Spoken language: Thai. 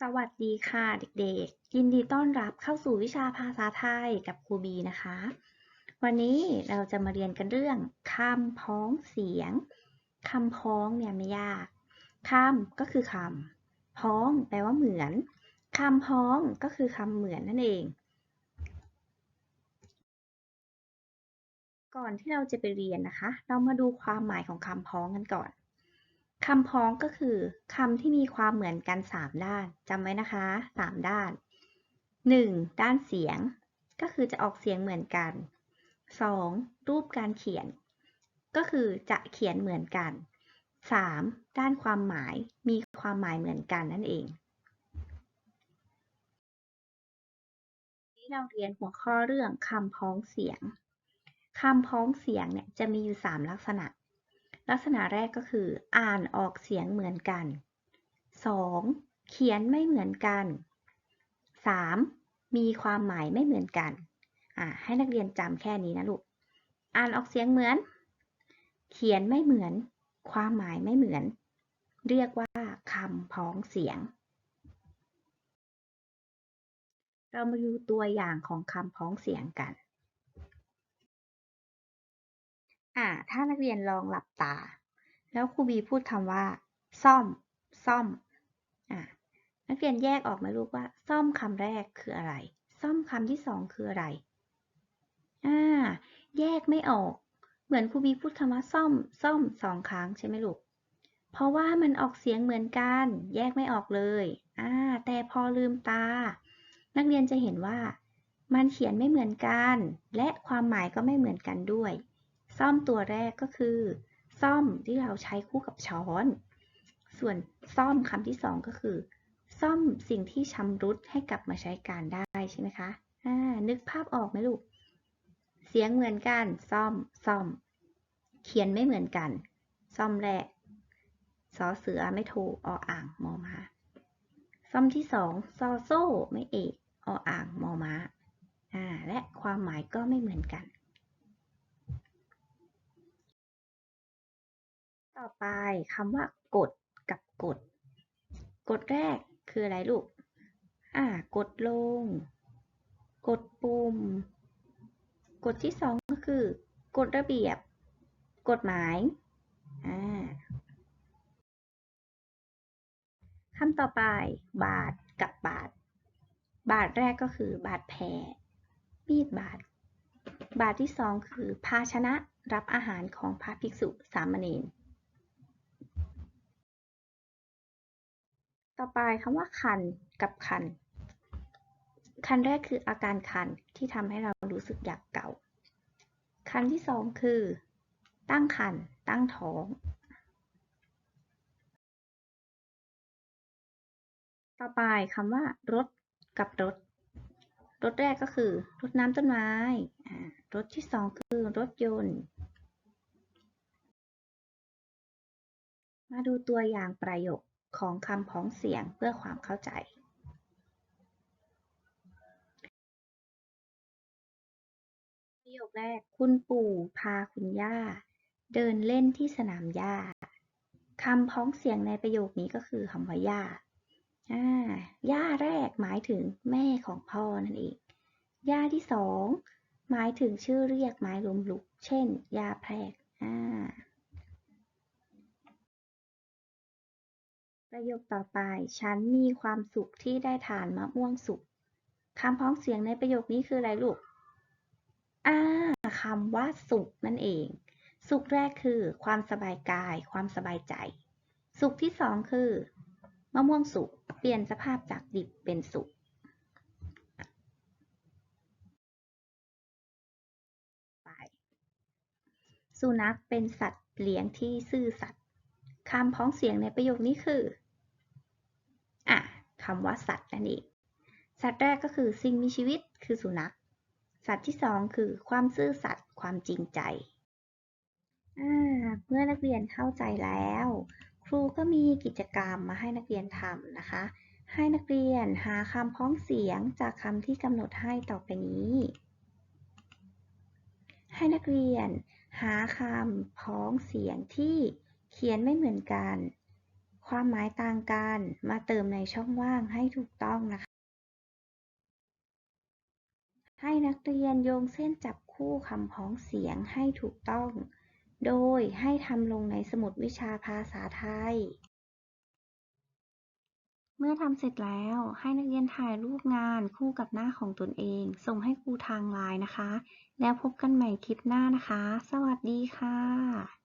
สวัสดีค่ะเด็กๆ ยินดีต้อนรับเข้าสู่วิชาภาษาไทยกับครูบีนะคะ วันนี้เราจะมาเรียนกันเรื่องคำพ้องเสียงคำพ้องเนี่ยไม่ยากคำก็คือคำพ้องแปลว่าเหมือนคำพ้องก็คือคำเหมือนนั่นเอง ก่อนที่เราจะไปเรียนนะคะ เรามาดูความหมายของคำพ้องกันก่อน คำพ้องก็คือคำที่มีความเหมือนกัน 3 ด้านจำไว้นะคะ 3 ด้าน 1. ด้านเสียง ก็คือจะออกเสียงเหมือนกัน 2. รูปการเขียน ก็คือจะเขียนเหมือนกัน 3. ด้านความหมายมีความหมายเหมือนกันนั่นเองที่เราเรียนหัวข้อเรื่องคำพ้องเสียงคำพ้องเสียงเนี่ยจะมีอยู่ 3 ลักษณะ ลักษณะแรกก็คือ อ่านออกเสียงเหมือนกัน 2. เขียนไม่เหมือนกัน 3. มีความหมายไม่เหมือนกัน ให้นักเรียนจำแค่นี้นะลูก อ่านออกเสียงเหมือน เขียนไม่เหมือน ความหมายไม่เหมือน เรียกว่าคำพ้องเสียง เรามาดูตัวอย่างของคำพ้องเสียงกัน อ่า ถ้านักเรียนลองหลับตา แล้วครูบีพูดคำว่า ซ่อม ซ่อม อ่า นักเรียนแยกออกไหมลูกว่า ซ่อมคำแรกคืออะไร ซ่อมคำที่สองคืออะไร อ่า แยกไม่ออก เหมือนครูบีพูดคำว่าซ่อม ซ่อมสองครั้งใช่ไหมลูก เพราะว่ามันออกเสียงเหมือนกัน แยกไม่ออกเลย อ่า แต่พอลืมตา นักเรียนจะเห็นว่ามันเขียนไม่เหมือนกัน และความหมายก็ไม่เหมือนกันด้วย ซ่อมตัวแรกก็คือ ซ่อมที่เราใช้คู่กับช้อน ส่วนซ่อมคำที่สองก็คือ ซ่อมสิ่งที่ชำรุดให้กลับมาใช้การได้ใช่ไหมคะนึกภาพออกไหมลูก เสียงเหมือนกัน ซ่อม ซ่อม เขียนไม่เหมือนกัน ซ่อมแรกซอเสือไม่โทออ่างมอมา ซ่อมที่สองซอโซ่ไม่เอกออ่างมอมา อ่า และความหมายก็ไม่เหมือนกัน ต่อ ไปคำว่ากดกับกด กดแรกคืออะไรลูก อ่า กดลง กดปุ่มกฎที่สองก็คือ กฎระเบียบ กฎหมาย อ่าคำต่อไป บาทกับบาท บาทแรกก็คือบาทแผลมีดบาท บาทที่สองคือภาชนะรับอาหารของพระภิกษุสามเณร ต่อไปคำว่าคันกับคัน คันแรกคืออาการคันที่ทำให้เรารู้สึกอยากเกาคันที่สองคือ ตั้งคันตั้งท้อง ต่อไปคำว่ารถกับรถ รถแรกก็คือ รถน้ำต้นไม้ รถที่สองคือรถยนต์ มาดูตัวอย่างประโยค ของคำพ้องเสียงเพื่อความเข้าใจประโยคแรก คุณปู่พาคุณย่า เดินเล่นที่สนามหญ้าคำพ้องเสียงในประโยคนี้ก็คือคำว่าย่าย่าแรกหมายถึงแม่ของพ่อนั่นเอง ย่าที่สองหมายถึงชื่อเรียกหมายรวมลุก เช่นยาแพรกอ่า ประโยคต่อไป ฉันมีความสุขที่ได้ทานมะม่วงสุกคำพ้องเสียงในประโยคนี้คืออะไรลูกอ่าคำว่าสุขนั่นเอง สุขแรกคือ ความสบายกาย ความสบายใจ สุขที่สองคือมะม่วงสุกเปลี่ยนสภาพจากดิบเป็นสุกไปสุนัขเป็นสัตว์เลี้ยงที่ซื่อสัตย์คำพ้องเสียงในประโยคนี้คือ คำว่าสัตว์นั่นเองสัตว์แรกก็คือสิ่งมีชีวิตคือสุนัข สัตว์ที่สองคือความซื่อสัตย์ความจริงใจ เมื่อนักเรียนเข้าใจแล้ว ครูก็มีกิจกรรมมาให้นักเรียนทำนะคะ ให้นักเรียนหาคำพ้องเสียงจากคำที่กำหนดให้ต่อไปนี้ ให้นักเรียนหาคำพ้องเสียงที่เขียนไม่เหมือนกัน ความหมายต่างกัน มาเติมในช่องว่างให้ถูกต้องนะคะ ให้นักเรียนโยงเส้นจับคู่คำพ้องเสียงให้ถูกต้อง โดยให้ทำลงในสมุดวิชาภาษาไทย เมื่อทำเสร็จแล้วให้นักเรียนถ่ายรูปงานคู่กับหน้าของตนเอง ส่งให้ครูทางไลน์นะคะ แล้วพบกันใหม่คลิปหน้านะคะ สวัสดีค่ะ